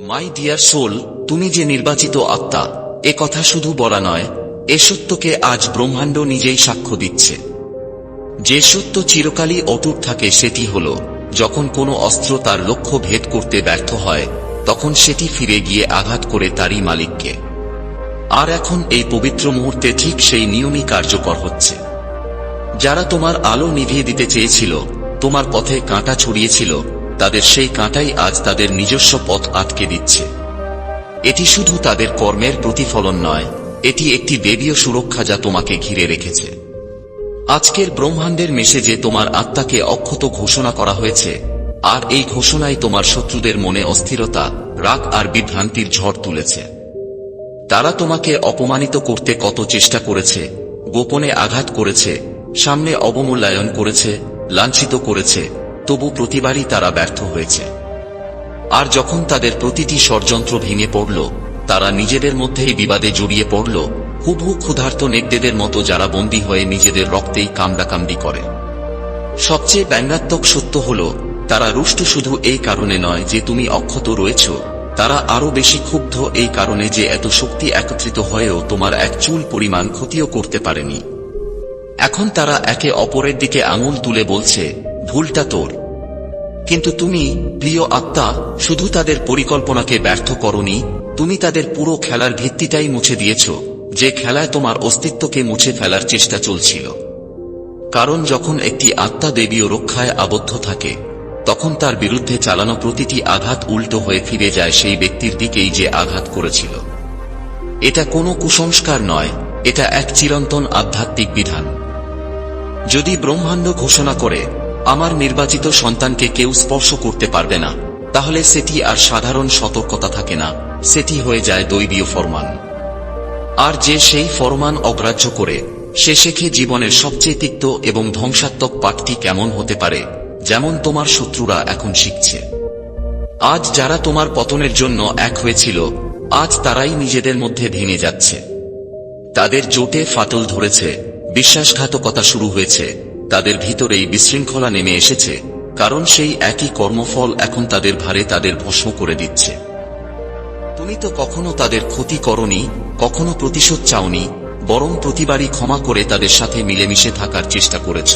My dear soul তুমি যে নির্বাচিত আত্মা, এ কথা শুধু বলা নয়, এ সত্যকে আজ ব্রহ্মাণ্ড নিজেই সাক্ষ্য দিচ্ছে। যে সত্য চিরকালই অটুট থাকে সেটি হল, যখন কোনো অস্ত্র তার লক্ষ্য ভেদ করতে ব্যর্থ হয়, তখন সেটি ফিরে গিয়ে আঘাত করে তারই মালিককে। আর এখন এই পবিত্র মুহূর্তে ঠিক সেই নিয়মই কার্যকর হচ্ছে। যারা তোমার আলো নিভিয়ে দিতে চেয়েছিল, তোমার পথে কাঁটা ছড়িয়েছিল তাদের সেই কাঁটাই আজ তাদের নিজস্ব পথ আটকে দিচ্ছে। এটি শুধু তাদের কর্মের প্রতিফলন নয়, এটি একটি দেবীয় সুরক্ষা যা তোমাকে ঘিরে রেখেছে। আজকের ব্রহ্মাণ্ডের মেসেজে তোমার আত্মাকে অক্ষত ঘোষণা করা হয়েছে, আর এই ঘোষণাই তোমার শত্রুদের মনে অস্থিরতা, রাগ আর বিভ্রান্তির ঝড় তুলেছে। তারা তোমাকে অপমানিত করতে কত চেষ্টা করেছে, গোপনে আঘাত করেছে, সামনে অবমূল্যায়ন করেছে, লাঞ্ছিত করেছে তবু প্রতিবারই তারা ব্যর্থ হয়েছে। আর যখন তাদের প্রতিটি ষড়যন্ত্র ভেঙে পড়ল, তারা নিজেদের মধ্যেই বিবাদে জড়িয়ে পড়ল, হুবহু ক্ষুধার্ত নেকদেদের মতো যারা বন্দী হয়ে নিজেদের রক্তেই কামড়াকামড়ি করে। সবচেয়ে ব্যঙ্গাত্মক সত্য হল, তারা রুষ্ট শুধু এই কারণে নয় যে তুমি অক্ষত রয়েছ, তারা আরও বেশি ক্ষুব্ধ এই কারণে যে এত শক্তি একত্রিত হয়েও তোমার এক চুল পরিমাণ ক্ষতিও করতে পারেনি। এখন তারা একে অপরের দিকে আঙুল তুলে বলছে, ভুলটা তোর। কিন্তু তুমি, প্রিয় আত্মা, শুধু তাদের পরিকল্পনাকে ব্যর্থ করনি, তুমি তাদের পুরো খেলার ভিত্তিটাই মুছে দিয়েছ, যে খেলায় তোমার অস্তিত্বকে মুছে ফেলার চেষ্টা চলছিল। কারণ যখন একটি আত্মা দেবীয় রক্ষায় আবদ্ধ থাকে, তখন তার বিরুদ্ধে চালানো প্রতিটি আঘাত উল্টো হয়ে ফিরে যায় সেই ব্যক্তির দিকেই যে আঘাত করেছিল। এটা কোনো কুসংস্কার নয়, এটা এক চিরন্তন আধ্যাত্মিক বিধান। যদি ব্রহ্মাণ্ড ঘোষণা করে আমার নির্বাচিত সন্তানকে কেউ স্পর্শ করতে পারবে না। তাহলে সেটি আর সাধারণ সতর্কতা থাকে না। সেটি হয়ে যায় দৈবীয় ফরমান। আর যে সেই ফরমান অগ্রাহ্য করে, সে শেখে জীবনের সবচেয়ে তিক্ত এবং ধ্বংসাত্মক পাঠটি কেমন হতে পারে, যেমন তোমার শত্রুরা এখন শিখছে। আজ যারা তোমার পতনের জন্য এক হয়েছিল, আজ তারাই নিজেদের মধ্যে ভেঙে যাচ্ছে। তাদের জোটে ফাটল ধরেছে, বিশ্বাসঘাতকতা শুরু হয়েছে। তাদের ভিতরেই বিশৃঙ্খলা নেমে এসেছে, কারণ সেই একই কর্মফল এখন তাদের ভারে তাদের ভস্ম করে দিচ্ছে। তুমি তো কখনো তাদের ক্ষতি করনি, কখনো প্রতিশোধ চাওনি, বরং প্রতিবারই ক্ষমা করে তাদের সাথে মিলেমিশে থাকার চেষ্টা করেছ।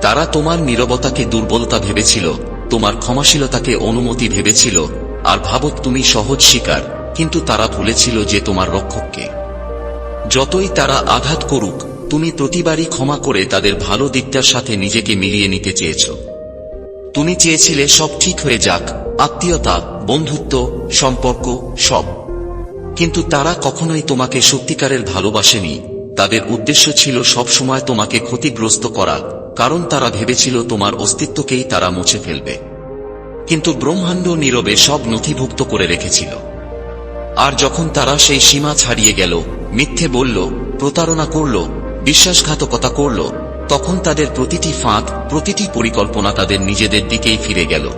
তারা তোমার নীরবতাকে দুর্বলতা ভেবেছিল, তোমার ক্ষমাশীলতাকে অনুমতি ভেবেছিল, আর ভাবত তুমি সহজ শিকার, কিন্তু তারা ভুলেছিল যে তোমার রক্ষককে। যতই তারা আঘাত করুক তুমি প্রতিবারই ক্ষমা করে তাদের ভালো দিকটার সাথে নিজেকে মিলিয়ে নিতে চেয়েছ। তুমি চেয়েছিলে সব ঠিক হয়ে যাক, আত্মীয়তা, বন্ধুত্ব, সম্পর্ক, সব। কিন্তু তারা কখনোই তোমাকে সত্যিকারের ভালোবাসেনি। তাদের উদ্দেশ্য ছিল সবসময় তোমাকে ক্ষতিগ্রস্ত করা, কারণ তারা ভেবেছিল তোমার অস্তিত্বকেই তারা মুছে ফেলবে। কিন্তু ব্রহ্মাণ্ড নীরবে সব নথিভুক্ত করে রেখেছিল। আর যখন তারা সেই সীমা ছাড়িয়ে গেল, মিথ্যে বলল, প্রতারণা করল বিশ্বাসঘাতকতা করল, তখন তাদের প্রতিটি ফাঁক প্রতিটি পরিকল্পনা তাদের নিজেদের দিকেই ফিরে গেল।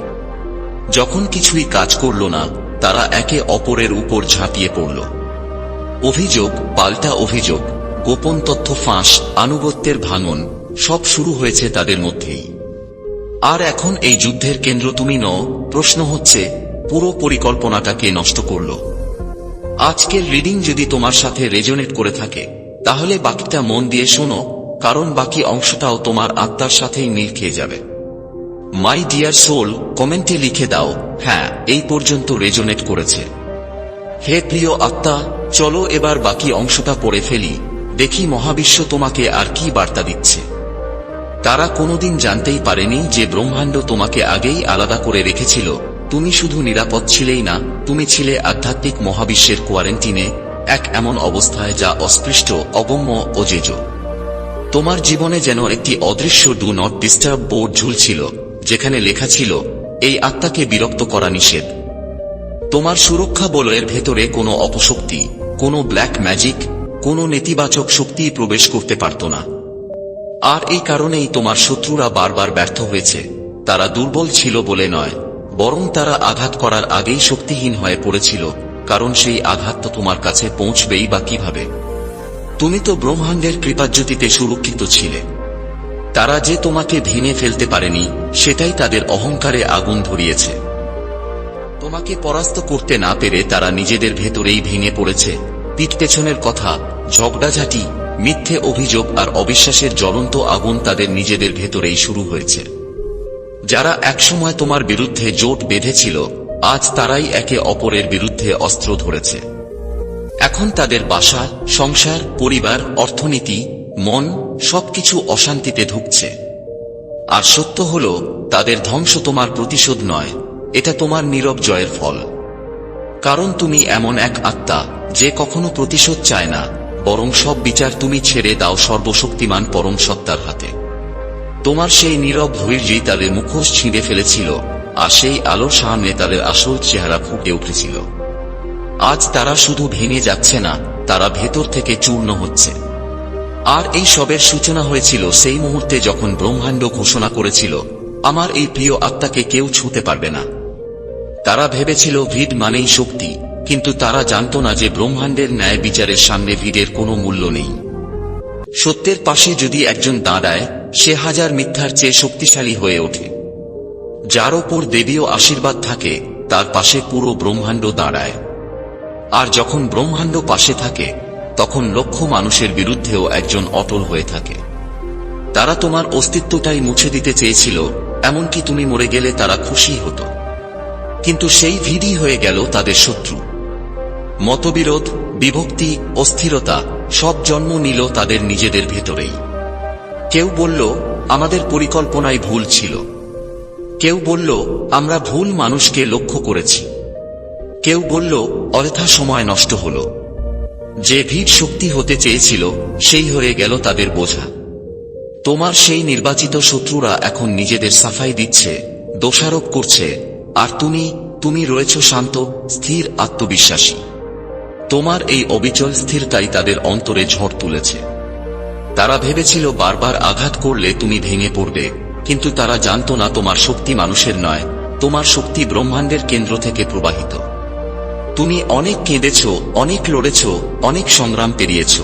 যখন কিছুই কাজ করল না, তারা একে অপরের উপর ঝাঁপিয়ে পড়ল। অভিযোগ, পাল্টা অভিযোগ, গোপন তথ্য ফাঁস, আনুগত্যের ভাঙন, সব শুরু হয়েছে তাদের মধ্যেই। আর এখন এই যুদ্ধের কেন্দ্র তুমি নও, প্রশ্ন হচ্ছে, পুরো পরিকল্পনাটাকে নষ্ট করল। আজকের রিডিং যদি তোমার সাথে রেজোনেট করে থাকে তাহলে বাকিটা মন দিয়ে শোনো, কারণ বাকি অংশটাও তোমার আত্মার সাথেই মিল খেয়ে যাবে। মাই ডিয়ার সোল কমেন্টে লিখে দাও হ্যাঁ এই পর্যন্ত রেজোনেট করেছে। হে প্রিয় আত্মা, চলো এবার বাকি অংশটা পড়ে ফেলি, দেখি মহাবিশ্ব তোমাকে আর কি বার্তা দিচ্ছে। তারা কোনোদিন জানতেই পারেনি যে ব্রহ্মাণ্ড তোমাকে আগেই আলাদা করে রেখেছিল, তুমি শুধু নিরাপদ ছিলেই না, তুমি ছিলে আধ্যাত্মিক মহাবিশ্বের কোয়ারেন্টিনে এক এমন অবস্থায় যা অস্পৃষ্ট, অগম্য অজেজ তোমার জীবনে যেন একটি অদৃশ্য ডু নট ডিস্টার্ব বোর্ড ঝুলছিল, যেখানে লেখা ছিল, এই আত্মাকে বিরক্ত করা নিষেধ। তোমার সুরক্ষা বলয়ের ভেতরে কোনো অপশক্তি, কোনো ব্ল্যাক ম্যাজিক, কোনো নেতিবাচক শক্তি প্রবেশ করতে পারত না। আর এই কারণেই তোমার শত্রুরা বারবার ব্যর্থ হয়েছে। তারা দুর্বল ছিল বলে নয়, বরং তারা আঘাত করার আগেই শক্তিহীন হয়ে পড়েছিল। কারণ সেই আঘাত তো তোমার কাছে পৌঁছবেই বা কীভাবে? তুমি তো ব্রহ্মাণ্ডের কৃপাজ্যোতিতে সুরক্ষিত ছিলে। তারা যে তোমাকে ভেঙে ফেলতে পারেনি, সেটাই তাদের অহংকারে আগুন ধরিয়েছে। তোমাকে পরাস্ত করতে না পেরে তারা নিজেদের ভেতরেই ভেঙে পড়েছে। পিঠ পেছনের কথা, ঝগড়াঝাটি, মিথ্যে অভিযোগ আর অবিশ্বাসের জ্বলন্ত আগুন তাদের নিজেদের ভেতরেই শুরু হয়েছে। যারা একসময় তোমার বিরুদ্ধে জোট বেঁধেছিল, আজ তারাই একে অপরের বিরুদ্ধে অস্ত্র ধরেছে। এখন তাদের বাসা, সংসার, পরিবার, অর্থনীতি, মন, সবকিছু অশান্তিতে ঢুকছে আর সত্য হল, তাদের ধ্বংস তোমার প্রতিশোধ নয়, এটা তোমার নীরব জয়ের ফল। কারণ তুমি এমন এক আত্মা, যে কখনো প্রতিশোধ চায় না, বরং সব বিচার তুমি ছেড়ে দাও সর্বশক্তিমান পরম সত্তার হাতে। তোমার সেই নীরব ধৈর্যই তাদের মুখোশ ছিঁড়ে ফেলেছিল, আর সেই আলোর সামনে তাদের আসল চেহারা ফুটে উঠেছিল। আজ তারা শুধু ভেঙে যাচ্ছে না, তারা ভেতর থেকে চূর্ণ হচ্ছে। আর এই সবের সূচনা হয়েছিল সেই মুহূর্তে যখন ব্রহ্মাণ্ড ঘোষণা করেছিল, আমার এই প্রিয় আত্মাকে কেউ ছুঁতে পারবে না। তারা ভেবেছিল ভিড মানেই শক্তি, কিন্তু তারা জানত না যে ব্রহ্মাণ্ডের ন্যায় বিচারের সামনে ভিড়ের কোনো মূল্য নেই। সত্যের পাশে যদি একজন দাঁড়ায়, সে হাজার মিথ্যার চেয়ে শক্তিশালী হয়ে ওঠে। যার ওপর দেবীয় আশীর্বাদ থাকে, তার পাশে পুরো ব্রহ্মাণ্ড দাঁড়ায়। আর যখন ব্রহ্মাণ্ড পাশে থাকে, তখন লক্ষ মানুষের বিরুদ্ধেও একজন অটল হয়ে থাকে। তারা তোমার অস্তিত্বটাই মুছে দিতে চেয়েছিল, এমনকি তুমি মরে গেলে তারা খুশি হতো। কিন্তু সেই ভিড়ই হয়ে গেল তাদের শত্রু। মতবিরোধ, বিভক্তি, অস্থিরতা, সব জন্ম নিল তাদের নিজেদের ভেতরেই। কেউ বলল, আমাদের পরিকল্পনায় ভুল ছিল। কেউ বলল, আমরা ভুল মানুষকে লক্ষ্য করেছি। কেউ বলল, অযথা সময় নষ্ট হল। যে ভিড় শক্তি হতে চেয়েছিল, সেই হয়ে গেল তাদের বোঝা। তোমার সেই নির্বাচিত শত্রুরা এখন নিজেদের সাফাই দিচ্ছে, দোষারোপ করছে, আর তুমি তুমি রয়েছ শান্ত, স্থির আত্মবিশ্বাসী। তোমার এই অবিচল স্থিরতাই তাদের অন্তরে ঝড় তুলেছে। তারা ভেবেছিল বারবার আঘাত করলে তুমি ভেঙে পড়বে, কিন্তু তারা জানত না তোমার শক্তি মানুষের নয়, তোমার শক্তি ব্রহ্মাণ্ডের কেন্দ্র থেকে প্রবাহিত। তুমি অনেক কেঁদেছ, অনেক লড়েছ, অনেক সংগ্রাম পেরিয়েছ।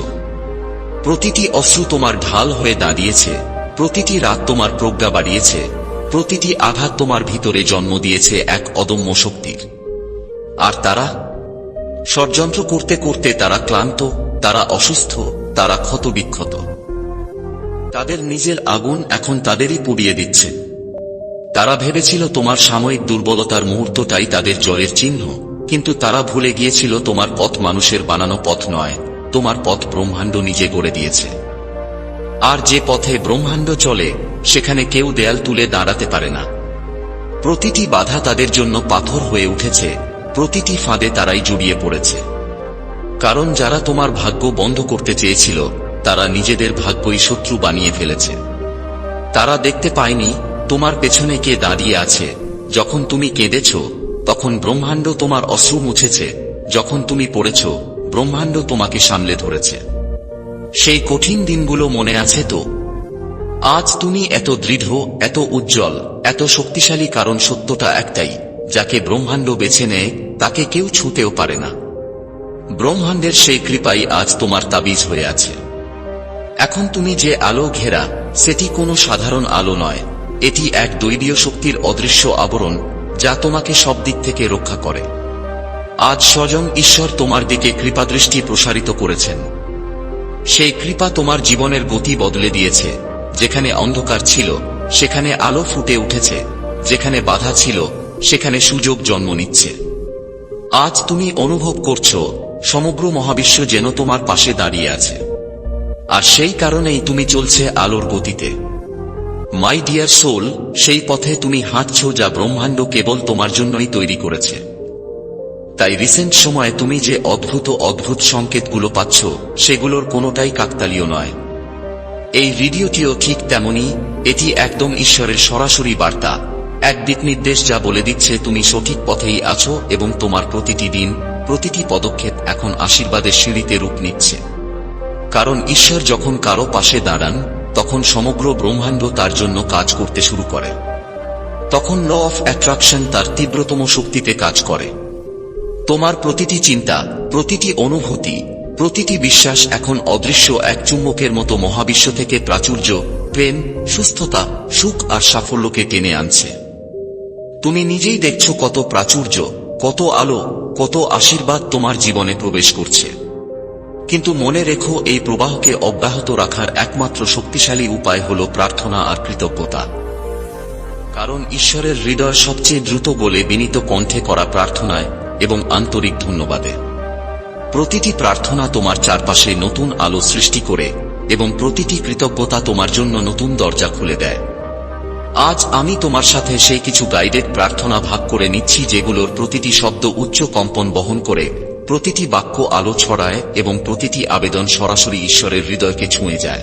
প্রতিটি অশ্রু তোমার ঢাল হয়ে দাঁড়িয়েছে, প্রতিটি রাত তোমার প্রজ্ঞা বাড়িয়েছে, প্রতিটি আঘাত তোমার ভিতরে জন্ম দিয়েছে এক অদম্য শক্তির। আর তারা? ষড়যন্ত্র করতে করতে তারা ক্লান্ত, তারা অসুস্থ, তারা ক্ষতবিক্ষত। তাদের নিজের আগুন এখন তাদেরই পুড়িয়ে দিচ্ছে। তারা ভেবেছিল তোমার সাময়িক দুর্বলতার মুহূর্তটাই তাদের জয়ের চিহ্ন। কিন্তু তারা ভুলে গিয়েছিল, তোমার পথ মানুষের বানানো পথ নয়, তোমার পথ ব্রহ্মাণ্ড নিজে গড়ে দিয়েছে। আর যে পথে ব্রহ্মাণ্ড চলে, সেখানে কেউ দেয়াল তুলে দাঁড়াতে পারে না। প্রতিটি বাধা তাদের জন্য পাথর হয়ে উঠেছে, প্রতিটি ফাঁদে তারাই জড়িয়ে পড়েছে। কারণ যারা তোমার ভাগ্য বন্ধ করতে চেয়েছিল, তারা নিজেদের ভাগ্যই শত্রু বানিয়ে ফেলেছে। তারা দেখতে পায়নি, তোমার পেছনে কে দাঁড়িয়ে আছে, যখন তুমি কেঁদেছ তখন ব্রহ্মাণ্ড তোমার অশ্রু মুছেছে। যখন তুমি পড়েছ, ব্রহ্মাণ্ড তোমাকে সামলে ধরেছে। সেই কঠিন দিনগুলো মনে আছে তো? আজ তুমি এত দৃঢ়, এত উজ্জ্বল, এত শক্তিশালী কারণ সত্যটা একটাই, যাকে ব্রহ্মাণ্ড বেছে নেয়, তাকে কেউ ছুঁতেও পারে না। ব্রহ্মাণ্ডের সেই কৃপাই আজ তোমার তাবিজ হয়ে আছে। এখন তুমি যে আলো ঘেরা, সেটি কোনো সাধারণ আলো নয়। এটি এক দৈবীয় শক্তির অদৃশ্য আবরণ যা তোমাকে সব দিক থেকে রক্ষা করে। আজ স্বজন ঈশ্বর তোমার দিকে কৃপাদৃষ্টি প্রসারিত করেছেন। সেই কৃপা তোমার জীবনের গতি বদলে দিয়েছে। যেখানে অন্ধকার ছিল, সেখানে আলো ফুটে উঠেছে। যেখানে বাধা ছিল, সেখানে সুযোগ জন্ম নিচ্ছে। আজ তুমি অনুভব করছ, সমগ্র মহাবিশ্ব যেন তোমার পাশে দাঁড়িয়ে আছে। আর সেই কারণেই তুমি চলছে আলোর গতিতে। মাই ডিয়ার সোল সেই পথে তুমি হাঁটছ যা ব্রহ্মাণ্ড কেবল তোমার জন্যই তৈরি করেছে। তাই রিসেন্ট সময়ে তুমি যে অদ্ভুত অদ্ভুত সংকেতগুলো পাচ্ছ, সেগুলোর কোনোটাই কাকতালীয় নয়। এই ভিডিওটিও ঠিক তেমনি এটি একদম ঈশ্বরের সরাসরি বার্তা। এক দিক নির্দেশ যা বলে দিচ্ছে, তুমি সঠিক পথেই আছো এবং তোমার প্রতিটি দিন, প্রতিটি পদক্ষেপ এখন আশীর্বাদের সিঁড়িতে রূপ নিচ্ছে। কারণ ঈশ্বর যখন কারও পাশে দাঁড়ান তখন সমগ্র ব্রহ্মাণ্ড তার জন্য কাজ করতে শুরু করে। তখন ল অফ অ্যাট্রাকশন তার তীব্রতম শক্তিতে কাজ করে। তোমার প্রতিটি চিন্তা, প্রতিটি অনুভূতি, প্রতিটি বিশ্বাস এখন অদৃশ্য এক চুম্বকের মতো মহাবিশ্ব থেকে প্রাচুর্য, প্রেম, সুস্থতা, সুখ আর সাফল্যকে টেনে আনছে। তুমি নিজেই দেখছ কত প্রাচুর্য, কত আলো, কত আশীর্বাদ তোমার জীবনে প্রবেশ করছে। কিন্তু মনে রেখো, এই প্রবাহকে অব্যাহত রাখার একমাত্র শক্তিশালী উপায় হল প্রার্থনা আর কৃতজ্ঞতা। কারণ ঈশ্বরের হৃদয় সবচেয়ে দ্রুত বলে বিনীত কণ্ঠে করা প্রার্থনায় এবং আন্তরিক ধন্যবাদে। প্রতিটি প্রার্থনা তোমার চারপাশে নতুন আলো সৃষ্টি করে এবং প্রতিটি কৃতজ্ঞতা তোমার জন্য নতুন দরজা খুলে দেয়। আজ আমি তোমার সাথে সেই কিছু গাইডেড প্রার্থনা ভাগ করে নিচ্ছি যেগুলোর প্রতিটি শব্দ উচ্চ কম্পন বহন করে প্রতিটি বাক্য আলো ছড়ায় এবং প্রতিটি আবেদন সরাসরি ঈশ্বরের হৃদয়কে ছুঁয়ে যায়।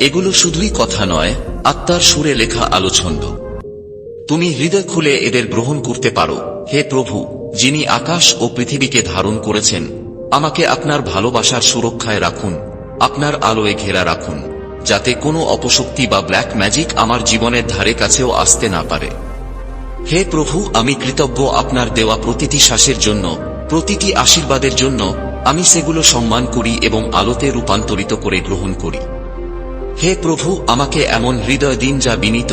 এগুলো শুধুই কথা নয়, আত্মার সুরে লেখা আলোছন্দ তুমি হৃদয় খুলে এদের গ্রহণ করতে পারো। হে প্রভু, যিনি আকাশ ও পৃথিবীকে ধারণ করেছেন, আমাকে আপনার ভালোবাসার সুরক্ষায় রাখুন, আপনার আলোয় ঘেরা রাখুন, যাতে কোনো অপশক্তি বা ব্ল্যাক ম্যাজিক আমার জীবনের ধারে কাছেও আসতে না পারে। হে প্রভু, আমি কৃতজ্ঞ আপনার দেওয়া প্রতিটি শ্বাসের জন্য প্রতিটি আশীর্বাদের জন্য আমি সেগুলো সম্মান করি এবং আলোতে রূপান্তরিত করে গ্রহণ করি। হে প্রভু, আমাকে এমন হৃদয় দিন যা বিনীত,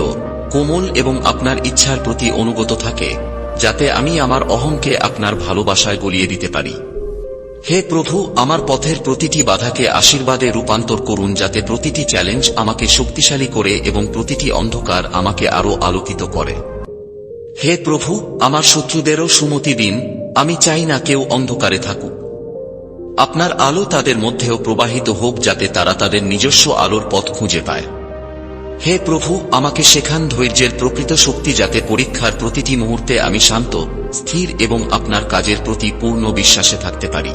কোমল এবং আপনার ইচ্ছার প্রতি অনুগত থাকে, যাতে আমি আমার অহংকে আপনার ভালোবাসায় গলিয়ে দিতে পারি। হে প্রভু, আমার পথের প্রতিটি বাধাকে আশীর্বাদে রূপান্তর করুন যাতে প্রতিটি চ্যালেঞ্জ আমাকে শক্তিশালী করে এবং প্রতিটি অন্ধকার আমাকে আরও আলোকিত করে। হে প্রভু, আমার শত্রুদেরও সুমতি দিন, আমি চাই না কেউ অন্ধকারে থাকুক। আপনার আলো তাদের মধ্যেও প্রবাহিত হোক যাতে তারা তাদের নিজস্ব আলোর পথ খুঁজে পায়। হে প্রভু, আমাকে শেখান ধৈর্যের প্রকৃত শক্তি যাতে পরীক্ষার প্রতিটি মুহূর্তে আমি শান্ত, স্থির এবং আপনার কাজের প্রতি পূর্ণ বিশ্বাসে থাকতে পারি।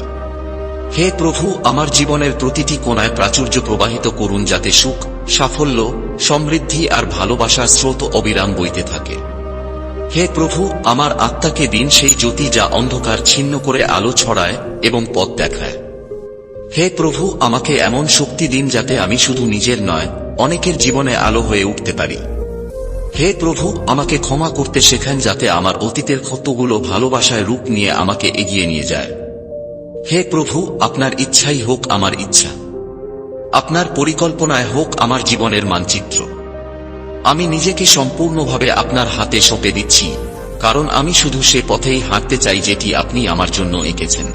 হে প্রভু, আমার জীবনের প্রতিটি কোনায় প্রাচুর্য প্রবাহিত করুন যাতে সুখ, সাফল্য, সমৃদ্ধি আর ভালোবাসার স্রোত অবিরাম বইতে থাকে। হে প্রভু, আমার আত্মাকে দিন সেই জ্যোতি যা অন্ধকার ছিন্ন করে আলো ছড়ায় এবং পথ দেখায়। হে প্রভু, আমাকে এমন শক্তি দিন যাতে আমি শুধু নিজের নয়, অনেকের জীবনে আলো হয়ে উঠতে পারি। হে প্রভু, আমাকে ক্ষমা করতে শেখান যাতে আমার অতীতের ক্ষতগুলো ভালোবাসায় রূপ নিয়ে আমাকে এগিয়ে নিয়ে যায়। হে প্রভু, আপনার ইচ্ছাই হোক আমার ইচ্ছা। আপনার পরিকল্পনায় হোক আমার জীবনের মানচিত্র। আমি নিজেকে সম্পূর্ণভাবে আপনার হাতে সঁপে দিচ্ছি, কারণ আমি শুধু সে পথেই হাঁটতে চাই যেটি আপনি আমার জন্য এঁকেছেন।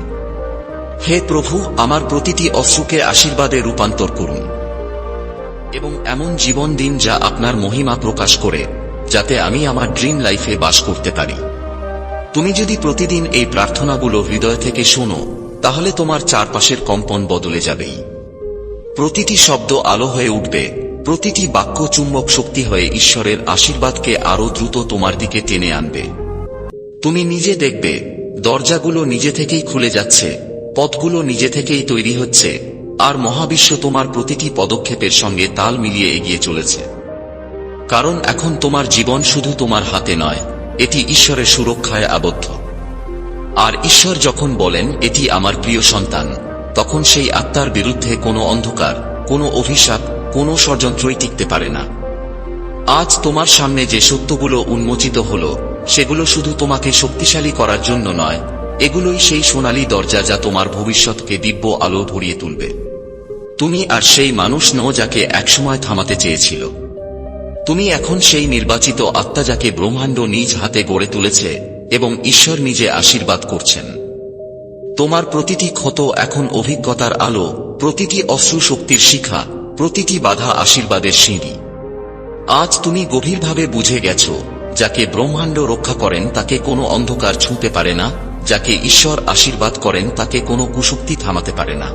হে প্রভু, আমার প্রতিটি অশ্রুকে আশীর্বাদে রূপান্তর করুন। এবং এমন জীবন দিন যা আপনার মহিমা প্রকাশ করে, যাতে আমি আমার ড্রিম লাইফে বাস করতে পারি। তুমি যদি প্রতিদিন এই প্রার্থনাগুলো হৃদয় থেকে শোনো, তাহলে তোমার চারপাশের কম্পন বদলে যাবেই। প্রতিটি শব্দ আলো হয়ে উঠবে প্রতিটি বাক্য চুম্বক শক্তি হয়ে ঈশ্বরের আশীর্বাদকে আরও দ্রুত তোমার দিকে টেনে আনবে। তুমি নিজে দেখবে, দরজাগুলো নিজে থেকেই খুলে যাচ্ছে, পথগুলো নিজে থেকেই তৈরি হচ্ছে, আর মহাবিশ্ব তোমার প্রতিটি পদক্ষেপের সঙ্গে তাল মিলিয়ে এগিয়ে চলেছে। কারণ এখন তোমার জীবন শুধু তোমার হাতে নয়, এটি ঈশ্বরের সুরক্ষায় আবদ্ধ। আর ঈশ্বর যখন বলেন, এটি আমার প্রিয় সন্তান তখন সেই আত্মার বিরুদ্ধে কোনো অন্ধকার, কোনো অভিশাপ কোনো ষড়যন্ত্রই টিকতে পারে না। আজ তোমার সামনে যে সত্যগুলো উন্মোচিত হল, সেগুলো শুধু তোমাকে শক্তিশালী করার জন্য নয়, এগুলোই সেই সোনালী দরজা যা তোমার ভবিষ্যৎকে দিব্য আলো ভরিয়ে তুলবে। তুমি আর সেই মানুষ নও যাকে একসময় থামাতে চেয়েছিল। তুমি এখন সেই নির্বাচিত আত্মা যাকে ব্রহ্মাণ্ড নিজ হাতে গড়ে তুলেছে এবং ঈশ্বর নিজে আশীর্বাদ করছেন। তোমার প্রতিটি ক্ষত এখন অভিজ্ঞতার আলো, প্রতিটি অশ্রু শক্তির শিখা প্রতিটি বাধা আশীর্বাদের সিঁড়ি। আজ তুমি গভীরভাবে বুঝে গেছ, যাকে ব্রহ্মাণ্ড রক্ষা করেন তাকে কোনো অন্ধকার ছুঁতে পারে না, যাকে ঈশ্বর আশীর্বাদ করেন তাকে কোনো কুশক্তি থামাতে পারে না।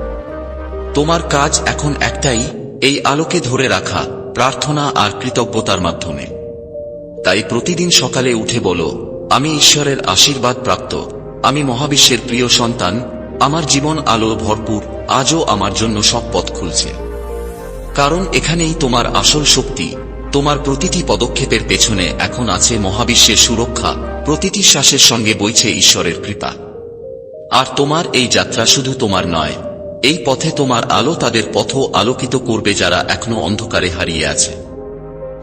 তোমার কাজ এখন একটাই, এই আলোকে ধরে রাখা, প্রার্থনা আর কৃতজ্ঞতার মাধ্যমে। তাই প্রতিদিন সকালে উঠে বলো, আমি ঈশ্বরের আশীর্বাদ প্রাপ্ত, আমি মহাবিশ্বের প্রিয় সন্তান, আমার জীবন আলো ভরপুর, আজও আমার জন্য সব পথ খুলছে। কারণ এখানেই তোমার আসল শক্তি। তোমার প্রতিটি পদক্ষেপের পেছনে এখন আছে মহাবিশ্বের সুরক্ষা, প্রতিটি শ্বাসের সঙ্গে বইছে ঈশ্বরের কৃপা। আর তোমার এই যাত্রা শুধু তোমার নয়, এই পথে তোমার আলো তাদের পথ আলোকিত করবে যারা এখনও অন্ধকারে হারিয়ে আছে।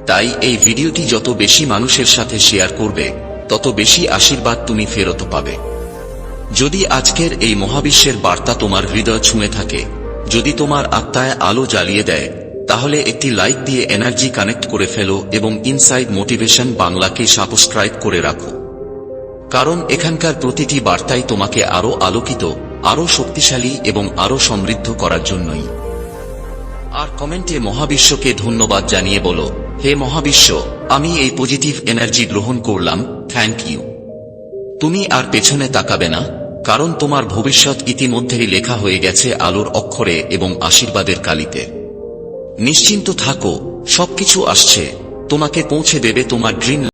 তাই এই ভিডিওটি যত বেশি মানুষের সাথে শেয়ার করবে, তত বেশি আশীর্বাদ তুমি ফেরত পাবে। যদি আজকের এই মহাবিশ্বের বার্তা তোমার হৃদয় ছুঁয়ে থাকে, যদি তোমার আত্মায় আলো জ্বালিয়ে দেয় তাহলে একটি লাইক দিয়ে এনার্জি কানেক্ট করে ফেলো এবং ইনসাইড মোটিভেশন বাংলাকে সাবস্ক্রাইব করে রাখো। কারণ এখানকার প্রতিটি বার্তাই তোমাকে আরও আলোকিত আরও শক্তিশালী এবং আরও সমৃদ্ধ করার জন্যই। আর কমেন্টে মহাবিশ্বকে ধন্যবাদ জানিয়ে বলো, হে মহাবিশ্ব, আমি এই পজিটিভ এনার্জি গ্রহণ করলাম, থ্যাংক ইউ। তুমি আর পেছনে তাকাবে না, কারণ তোমার ভবিষ্যৎ ইতিমধ্যেই লেখা হয়ে গেছে আলোর অক্ষরে এবং আশীর্বাদের কালিতে। নিশ্চিন্ত থাকো সবকিছু আসছে। তোমাকে পৌঁছে দেবে তোমার ড্রিম